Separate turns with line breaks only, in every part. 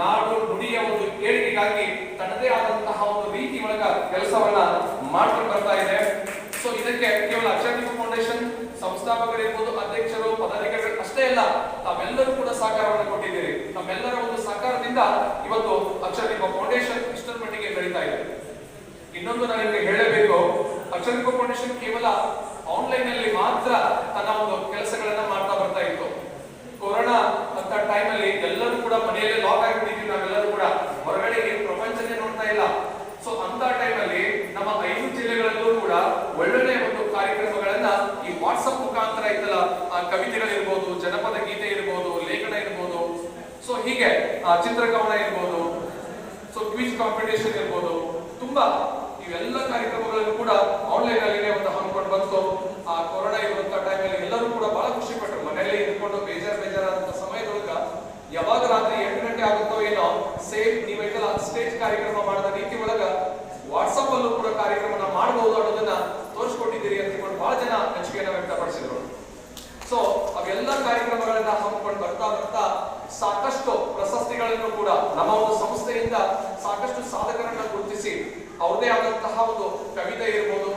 ನಾಡು ನುಡಿಯ ಒಂದು ಏಳಿಗೆಗಾಗಿ ತನ್ನದೇ ಆದಂತಹ ಒಂದು ರೀತಿ ಒಳಗ ಕೆಲಸವನ್ನ ಮಾಡ್ಕೊಂಡು ಬರ್ತಾ ಇದೆ. ಸೊ ಇದಕ್ಕೆ ಕೇವಲ ಅಕ್ಷರದೀಪ ಫೌಂಡೇಶನ್, ಸಂಸ್ಥಾಪಕರಿರ್ಬೋದು ಅಧ್ಯಕ್ಷರು, ಪದಾಧಿಕಾರಿಗಳು ಅಷ್ಟೇ ಅಲ್ಲ, ತಾವೆಲ್ಲರೂ ಕೂಡ ಸಹಕಾರವನ್ನು ಕೊಟ್ಟಿದ್ದೀರಿ. ತಮ್ಮೆಲ್ಲರ ಒಂದು ಸಹಕಾರದಿಂದ ಇವತ್ತು ಅಕ್ಷರದೀಪ ಫೌಂಡೇಶನ್ ಇಷ್ಟರ ಮಟ್ಟಿಗೆ ಬೆಳೀತಾ ಇದೆ. ಇನ್ನೊಂದು ನಾನು ನಿಮಗೆ ಹೇಳಬೇಕು ಅಕ್ಷರದೀಪ ಫೌಂಡೇಶನ್ ಕೇವಲ ಆನ್ಲೈನ್ ಅಲ್ಲಿ ಮಾತ್ರ ತನ್ನ ಒಂದು ಕೆಲಸಗಳನ್ನ ಮಾಡ್ತಾ ಬರ್ತಾ ಇತ್ತು ಕೊರೋನಾ ಅಂತ ಟೈಮ್ ಅಲ್ಲಿ ಎಲ್ಲರೂ ಕೂಡ ಮನೆಯಲ್ಲೇ ಲಾಕ್ ಆಗಿಬಿಟ್ಟಿದ್ವಿ ನಾವೆಲ್ಲರೂ ಕೂಡ ಹೊರಗಡೆ ಏನು ಪ್ರಪಂಚನೇ ನೋಡ್ತಾ ಇಲ್ಲ ಸೊ ಅಂತ ಟೈಮ್ ಅಲ್ಲಿ ನಮ್ಮ ಐದು ಜಿಲ್ಲೆಗಳಲ್ಲೂ ಕೂಡ ಒಳ್ಳೊಳ್ಳೆ ಒಂದು ಕಾರ್ಯಕ್ರಮಗಳನ್ನ ಈ ವಾಟ್ಸಪ್ ಮುಖಾಂತರ ಇತ್ತಲ್ಲ ಆ ಕವಿತೆಗಳಿರ್ಬೋದು ಜನಪದ ಗೀತೆ ಇರ್ಬೋದು ಲೇಖನ ಇರ್ಬೋದು ಸೊ ಹೀಗೆ ಚಿತ್ರಕವನ ಇರ್ಬೋದು ಸೊ ಕ್ವಿಜ್ ಕಾಂಪಿಟೇಷನ್ ಇರ್ಬೋದು, ತುಂಬಾ ಇವೆಲ್ಲ ಕಾರ್ಯಕ್ರಮಗಳನ್ನು ಕೂಡ ಆನ್ಲೈನ್ ಅಲ್ಲಿನೇ ಒಂದು ಹಮ್ಮಿಕೊಂಡು ಬಂತು ಆ, ಕೊರೋನಾ ಇರುವಂತ ಟೈಮಲ್ಲಿ ಎಲ್ಲರೂ ಕೂಡ ಬಹಳ ಖುಷಿ ಪಟ್ಟರು ಮನೆಯಲ್ಲಿ ಇದ್ಕೊಂಡು ಬೇಜಾರ್ ಬೇಜಾರಾದಂತ ಸಮಯದೊಳಗ ಯಾವಾಗ ರಾತ್ರಿ ಎಂಟು ಗಂಟೆ ಆಗುತ್ತೋ ಏನೋ ಸೇಮ್ ನೀವೆಲ್ಲ ಸ್ಟೇಜ್ ಕಾರ್ಯಕ್ರಮ ಮಾಡಿದ ರೀತಿ ಒಳಗ ವಾಟ್ಸಪ್ ಅಲ್ಲೂ ಕೂಡ ಕಾರ್ಯಕ್ರಮನ ಮಾಡಬಹುದು ಅನ್ನೋದನ್ನ ತೋರಿಸ್ಕೊಟ್ಟಿದ್ದೀರಿ ಅಂತ ಹೇಳ್ಕೊಂಡು ಬಹಳ ಜನ ಮೆಚ್ಚುಗೆಯನ್ನ ವ್ಯಕ್ತಪಡಿಸಿದ್ರು ಸೊ ಅವೆಲ್ಲ ಕಾರ್ಯಕ್ರಮಗಳನ್ನ ಹಮ್ಮಿಕೊಂಡು ಬರ್ತಾ ಬರ್ತಾ ಸಾಕಷ್ಟು ಪ್ರಶಸ್ತಿಗಳನ್ನು ಕೂಡ ನಮ್ಮ ಒಂದು ಸಂಸ್ಥೆಯಿಂದ ಸಾಕಷ್ಟು ಸಾಧಕರನ್ನ ಗುರುತಿಸಿ ಅವ್ರದೇ ಆದಂತಹ ಒಂದು ಕವಿತೆ ಇರ್ಬೋದು,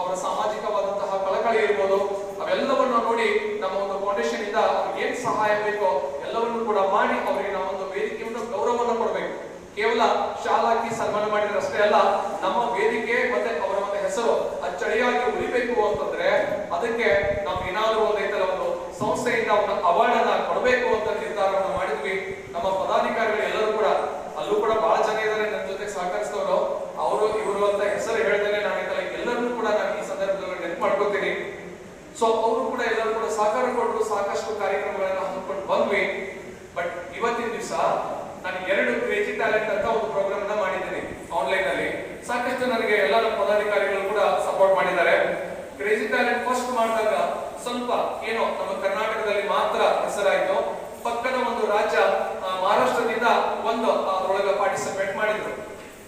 ಅವರ ಸಾಮಾಜಿಕವಾದಂತಹ ಕಳಕಳಿ ಇರ್ಬೋದು, ಅವೆಲ್ಲವನ್ನು ನೋಡಿ ನಮ್ಮ ಒಂದು ಫೌಂಡೇಶನ್ ಇಂದ ಅವ್ರಿಗೆ ಏನ್ ಸಹಾಯ ಬೇಕೋ ಎಲ್ಲವನ್ನು ಕೂಡ ಮಾಡಿ ಅವರಿಗೆ ನಾವು ಒಂದು ವೇದಿಕೆಯನ್ನು ಗೌರವವನ್ನು ಕೊಡಬೇಕು. ಕೇವಲ ಶಾಲಾಕಿ ಸನ್ಮಾನ ಮಾಡಿದ್ರೆ ಅಷ್ಟೇ ಅಲ್ಲ, ನಮ್ಮ ವೇದಿಕೆ ಮತ್ತೆ ಅವರ ಒಂದು ಹೆಸರು ಅಚ್ಚಳಿಯಾಗಿ ಉಳಿಬೇಕು ಅಂತಂದ್ರೆ ಅದಕ್ಕೆ ನಾವು ಏನಾದರೂ ಒಂದು ಸಂಸ್ಥೆಯಿಂದ ಒಂದು ಅವಾರ್ಡ್ ಅನ್ನ ಕೊಡಬೇಕು ಅಂತ ನಿರ್ಧಾರವನ್ನು ಮಾಡಿದ್ವಿ ನಮ್ಮ ಪದಾಧಿಕಾರಿಗಳು ಎಲ್ಲರೂ ಕೂಡ ಅಲ್ಲೂ ಕೂಡ ಬಹಳ ಜನ ಇದ್ದಾರೆ ನನ್ನ ಜೊತೆ ಸಹಕರಿಸಿದವರು ಅವರು ಇವರು ಅಂತ ಹೆಸರು ಹೇಳ್ತೇನೆ ನಾನು ಐತಲ್ಲ ಎಲ್ಲರನ್ನೂ ಕೂಡ ನಾನು ಈ ಸಂದರ್ಭದಲ್ಲಿ ನೆನಪು ಮಾಡ್ಕೋತೀನಿ ಸೊ ಅವರು ಕೂಡ ಎಲ್ಲರೂ ಕೂಡ ಸಹಕಾರ ಕೊಟ್ಟು ಸಾಕಷ್ಟು ಕಾರ್ಯಕ್ರಮಗಳನ್ನು ಹಮ್ಮಿಕೊಂಡು ಬಂದ್ವಿ. ಬಟ್ ಇವತ್ತಿನ ದಿವಸ ನಾನು ಎರಡು ಕ್ರೇಜಿ ಟ್ಯಾಲೆಂಟ್ ಅಂತ ಒಂದು ಪ್ರೋಗ್ರಾಮ್ ಮಾಡಿದ್ದೀನಿ ಆನ್ಲೈನ್ ಅಲ್ಲಿ. ಸಾಕಷ್ಟು ನನಗೆ ಎಲ್ಲ ನಮ್ಮ ಪದಾಧಿಕಾರಿಗಳು ಕೂಡ ಸಪೋರ್ಟ್ ಮಾಡಿದ್ದಾರೆ ಕ್ರೇಜಿ ಟ್ಯಾಲೆಂಟ್ ಫಸ್ಟ್ ಮಾಡಿದಾಗ ಸ್ವಲ್ಪ ಏನೋ ನಮ್ಮ ಕರ್ನಾಟಕದಲ್ಲಿ ಮಾತ್ರ ಹೆಸರಾಯ್ತು ಪಕ್ಕದ ಒಂದು ರಾಜ್ಯ ಆ, ಮಹಾರಾಷ್ಟ್ರದಿಂದ ಒಂದು ಅದರೊಳಗೆ ಪಾರ್ಟಿಸಿಪೇಟ್ ಮಾಡಿದ್ರು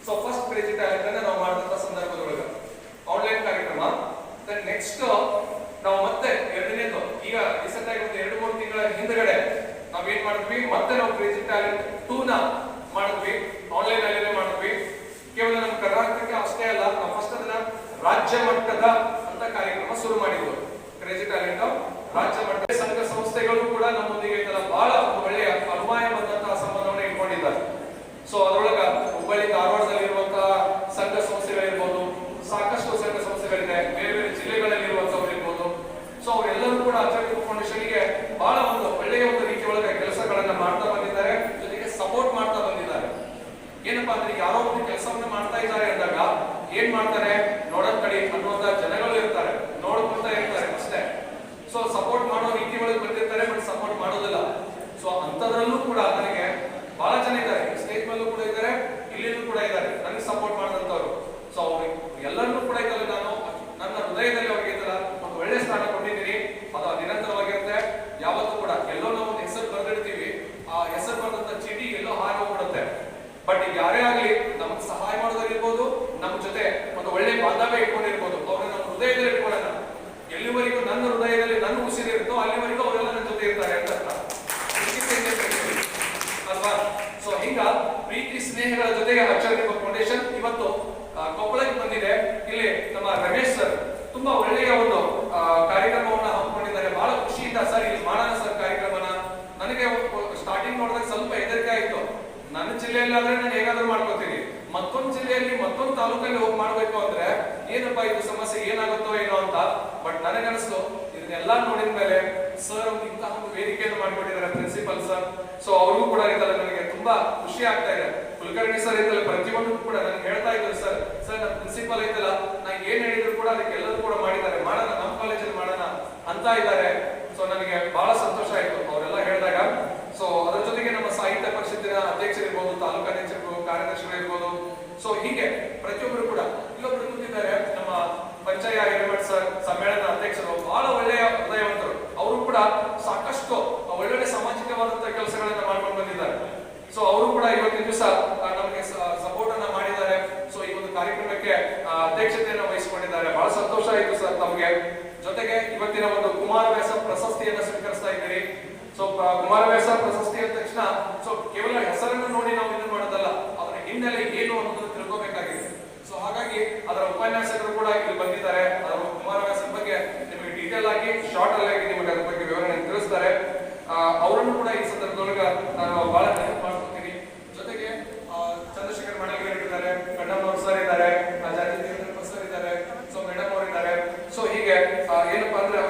ಸೊ ಫಸ್ಟ್ ಕ್ರೇಜಿ ಟ್ಯಾಲೆಂಟ್ ಅನ್ನ ನಾವು ಮಾಡಿದಂತ ಸಂದರ್ಭದೊಳಗೆ ಆನ್ಲೈನ್ ಕಾರ್ಯಕ್ರಮ ನೆಕ್ಸ್ಟ್ ನಾವು ಮತ್ತೆ ಎರಡನೇದು ಈಗ ರೀಸೆಂಟ್ ಆಗಿ ಒಂದು ಎರಡು ಮೂರು ತಿಂಗಳ ಹಿಂದ್ಗಡೆ ನಾವೇನ್ ಮಾಡಿದ್ವಿ ಮತ್ತೆ ನಾವು ಕ್ರೇಜಿ ಟ್ಯಾಲೆಂಟ್ ಟೂ ನ ಮಾಡಿದ್ವಿ ಆನ್ಲೈನ್ ಅಲ್ಲೇ ಮಾಡಿದ್ವಿ ಕೇವಲ ನಮ್ಮ ಕರ್ನಾಟಕಕ್ಕೆ ಅಷ್ಟೇ ಅಲ್ಲ ನಾವು ಫಸ್ಟ್ ಅದನ್ನ ರಾಜ್ಯ ಮಟ್ಟದ ಅಂತ ಕಾರ್ಯಕ್ರಮ ಶುರು ಮಾಡಿದ್ರು. ಕ್ರೇಜಿ ಟ್ಯಾಲೆಂಟ್ ರಾಜ್ಯ ಮಟ್ಟದ ಸಂಘ ಸಂಸ್ಥೆಗಳು ಕೂಡ ನಮ್ಮೊಂದಿಗೆ ಬಹಳ ಒಳ್ಳೆಯ ಅನುಮಾಯ ಬಂದಂತಹ ಸಂಬಂಧವನ್ನು ಇಟ್ಕೊಂಡಿದ್ದಾರೆ. ಸೊ ಅದರೊಳಗ ಹುಬ್ಬಳ್ಳಿ ಧಾರವಾಡದಲ್ಲಿರುವಂತಹ ಸಂಘ ಸಂಸ್ಥೆಗಳಿರ್ಬೋದು, ಸಾಕಷ್ಟು ಸಂಘ ಸಂಸ್ಥೆಗಳಿದೆ. ಬೇರೆ ಬೇರೆ ಜಿಲ್ಲೆಗಳಲ್ಲಿ ಇರುವಂತವ್ರು ಸೊ ಅವರೆಲ್ಲರೂ ಕೂಡ ಅಚಾರ್ಯ ಫೌಂಡೇಶನ್ಗೆ ಬಹಳ ಒಂದು ಒಳ್ಳೆಯ ಒಂದು ರೀತಿ ಒಳಗೆ ಕೆಲಸಗಳನ್ನ ಮಾಡ್ತಾ ಬಂದಿದ್ದಾರೆ ಜೊತೆಗೆ ಸಪೋರ್ಟ್ ಮಾಡ್ತಾ ಬಂದಿದ್ದಾರೆ ಏನಪ್ಪಾ ಅಂದ್ರೆ ಯಾರೋ ಒಂದು ಕೆಲಸವನ್ನ ಮಾಡ್ತಾ ಇದ್ದಾರೆ ಅಂದಾಗ ಏನ್ ಮಾಡ್ತಾರೆ ನೋಡಕ್ ಕಡಿ ಅನ್ನುವಂತ ಜನಗಳು ಇರ್ತಾರೆ ನೋಡ್ಕೊಂತಾ ಇರ್ತಾರೆ ಅಷ್ಟೇ ಸೊ ಸಪೋರ್ಟ್ ಮಾಡೋ ರೀತಿ ಒಳಗೆ ಬಂದಿರ್ತಾರೆ ಬಟ್ ಸಪೋರ್ಟ್ ಮಾಡೋದಿಲ್ಲ ಸೊ ಅಂತದ್ರಲ್ಲೂ ಕೂಡ ನನಗೆ ಬಹಳ ಜನ ಇದ್ದಾರೆ. ಸ್ಟೇಟ್ ಮೇಲೂ ಕೂಡ ಇದ್ದಾರೆ, ಇಲ್ಲಿನೂ ಕೂಡ ಇದ್ದಾರೆ. ನನಗೆ ಸಪೋರ್ಟ್ ಮಾಡಿದಂತವ್ರು ಸೊ ಅವ್ರಿಗೆ ಎಲ್ಲರನ್ನೂ ಕೂಡ ಇದ್ದಾರೆ ನಾನು ನನ್ನ ಹೃದಯದಲ್ಲಿ ಅವ್ರಿಗೆ ಇದ್ದಲ್ಲ ಒಂದು ಒಳ್ಳೆ ಸ್ಥಾನ ಕೊಟ್ಟಿದ್ದೀನಿ. ಅದು ನಿರಂತರವಾಗಿರುತ್ತೆ. ಯಾವತ್ತೂ ಕೂಡ ಎಲ್ಲೋ ನಾವು ಒಂದು ಹೆಸರು ಬರೆದಿಡ್ತೀವಿ. ಆ ಹೆಸರು ಬರೆದಂತ ಚೀಟಿ ಎಲ್ಲೋ ಹಾರಿ ಹೋಗ್ಬಿಡುತ್ತೆ. ಬಟ್ ಯಾರೇ ಆಗ್ಲಿ ನಮ್ಗೆ ಸಹಾಯ ಮಾಡೋದಾಗಿರ್ಬೋದು ನಮ್ಮ ಜೊತೆ ಒಂದು ಒಳ್ಳೆ ಬಾಂಧವ್ಯ ಇಟ್ಕೊಂಡಿರ್ಬೋದು ಅವ್ರನ್ನ ನಮ್ಮ ಹೃದಯದಲ್ಲಿ ಇಟ್ಕೊಳ್ಳೋಣ ಎಲ್ಲಿವರೆಗೂ ನನ್ನ ಹೃದಯದಲ್ಲಿ ನನ್ನ ಉಸಿರಿರುತ್ತೋ ಅಲ್ಲಿವರೆಗೂ ಅವರೆಲ್ಲ ನನ್ನ ಜೊತೆ ಇರ್ತಾರೆ ಅಂತ ಅರ್ಥ. ಇದಕ್ಕಿಂತ ಹೆಚ್ಚೇನ್ ಬೇಕು? ಅಲ್ವಾ ಸೊ ಹಿಂಗ ಪ್ರೀತಿ ಜೊತೆಗೆ ಅಕ್ಷರದೀಪ ಫೌಂಡೇಶನ್ ಇವತ್ತು ಕೊಪ್ಪಳಕ್ಕೆ ಬಂದಿದೆ. ಇಲ್ಲಿ ನಮ್ಮ ರಮೇಶ್ ಸರ್ ತುಂಬಾ ಒಳ್ಳೆಯ ಒಂದು ಕಾರ್ಯಕ್ರಮವನ್ನ ಹಮ್ಮಿಕೊಂಡಿದ್ದಾರೆ. ಬಹಳ ಖುಷಿಯಿಂದ ಸರ್ ಇಲ್ಲಿ ಮಾಡೋಣ ಸರ್ ಕಾರ್ಯಕ್ರಮನ. ನನಗೆ ಸ್ಟಾರ್ಟಿಂಗ್ ನೋಡಿದಾಗ ಸ್ವಲ್ಪ ಹೆದರಿಕೆ ಆಯ್ತು. ನನ್ನ ಜಿಲ್ಲೆಯಲ್ಲಿ ಆದ್ರೆ ನಾನು ಹೇಗಾದ್ರೂ ಮಾಡ್ಕೋತೀನಿ. ಮತ್ತೊಂದು ಜಿಲ್ಲೆಯಲ್ಲಿ, ಮತ್ತೊಂದು ತಾಲೂಕಲ್ಲಿ ಹೋಗಿ ಮಾಡ್ಬೇಕು ಅಂದ್ರೆ ಏನಪ್ಪಾ ಇದು ಸಮಸ್ಯೆ, ಏನಾಗುತ್ತೋ ಏನೋ ಅಂತ. ಬಟ್ ನನಗನ್ನಿಸ್ತು ಇದನ್ನೆಲ್ಲ ನೋಡಿದ ಮೇಲೆ ಸರ್ ಇಂತಹ ಒಂದು ವೇದಿಕೆಯನ್ನು ಮಾಡಿಕೊಟ್ಟಿದ್ದಾರೆ ಪ್ರಿನ್ಸಿಪಲ್ ಸರ್ ಸೊ ಅವ್ರಿಗೂ ಕೂಡ ಇದೆಲ್ಲ ನನಗೆ ತುಂಬಾ ಖುಷಿ ಆಗ್ತಾ ಇದೆ. ಕುಲಕರ್ಣಿ ಸರ್ ಇದೆಲ್ಲ ಪ್ರತಿಯೊಂದು ಕೂಡ ನನಗೆ ಹೇಳ್ತಾ ಇದ್ರು ಸರ್. ಸರ್ ನಮ್ಮ ಪ್ರಿನ್ಸಿಪಲ್ ಐತಲ್ಲ ನಾನು ಏನ್ ಹೇಳಿದ್ರು ಕೂಡ ಅದಕ್ಕೆ ಎಲ್ಲರೂ ಕೂಡ ಮಾಡಿದ್ದಾರೆ. ಮಾಡೋಣ ನಮ್ಮ ಕಾಲೇಜಲ್ಲಿ ಮಾಡೋಣ ಅಂತ ಇದ್ದಾರೆ ಸೊ ನನಗೆ ಬಹಳ ಸಂತೋಷ ಆಯ್ತು ಅವರೆಲ್ಲ ಹೇಳಿದಾಗ ಸೊ ಅದರ ಜೊತೆಗೆ ನಮ್ಮ ಸಾಹಿತ್ಯ ಪರಿಷತ್ತಿನ ಅಧ್ಯಕ್ಷರಿರ್ಬೋದು ತಾಲೂಕು ಅಧ್ಯಕ್ಷರಿರ್ಬೋದು ಕಾರ್ಯದರ್ಶಿಗಳಿರ್ಬೋದು ಸೊ ಹೀಗೆ ಪ್ರತಿಯೊಬ್ಬರು ಕೂಡ ಇಲ್ಲೊಬ್ರು ಕೂತಿದ್ದಾರೆ ನಮ್ಮ ಪಂಚಾಯ ಹಿರೇಮಠ್ ಸರ್ ಸಮ್ಮೇಳನ ಅಧ್ಯಕ್ಷರು ಬಹಳ ಒಳ್ಳೆಯ ಹೃದಯವಂತರು ಅವರು ಕೂಡ ಸಾಕಷ್ಟು ಒಳ್ಳೊಳ್ಳೆ ಸಾಮಾಜಿಕವಾದಂತಹ ಕೆಲಸಗಳನ್ನ ಮಾಡ್ಕೊಂಡು ಬಂದಿದ್ದಾರೆ ಸೊ ಅವರು ಕೂಡ ಇವತ್ತಿನ ದಿವಸ ನಮಗೆ ಸಪೋರ್ಟ್ ಅನ್ನ ಮಾಡಿದ್ದಾರೆ ಸೊ ಈ ಒಂದು ಕಾರ್ಯಕ್ರಮಕ್ಕೆ ಆ, ಅಧ್ಯಕ್ಷತೆಯನ್ನು ವಹಿಸಿಕೊಂಡಿದ್ದಾರೆ ಬಹಳ ಸಂತೋಷ ಆಯ್ತು ಸರ್ ತಮಗೆ ಜೊತೆಗೆ ಇವತ್ತಿನ ಒಂದು ಕುಮಾರವ್ಯಾಸ ಪ್ರಶಸ್ತಿಯನ್ನ ಸ್ವೀಕರಿಸ್ತಾ ಇದ್ದೀರಿ. ಸೊ ಕುಮಾರವ್ಯಾಸ ಪ್ರಶಸ್ತಿ ಅಂದ ತಕ್ಷಣ ಸೊ ಕೇವಲ ಹೆಸರನ್ನು ನೋಡಿ ನಾವು ಇದನ್ನು ಮಾಡೋದಲ್ಲ, ಅದರ ಹಿನ್ನೆಲೆ ಏನು ಅನ್ನೋದನ್ನು ತಿಳ್ಕೋಬೇಕಾಗಿದೆ. ಸೊ ಹಾಗಾಗಿ ಅದರ ಉಪನ್ಯಾಸಕರು ಕೂಡ ಇಲ್ಲಿ ಬಂದಿದ್ದಾರೆ. ಅದರ ಕುಮಾರವ್ಯಾಸದ ಬಗ್ಗೆ ನಿಮಗೆ ಡೀಟೇಲ್ ಆಗಿ ಶಾರ್ಟ್ ಆಗಿ ನಿಮಗೆ ಅದ್ರ ಬಗ್ಗೆ ವಿವರಣೆ ತಿಳಿಸ್ತಾರೆ. ಅವರನ್ನು ಕೂಡ ಈ ಸಂದರ್ಭದೊಳಗೆ ನಾನು ಬಹಳ carreira para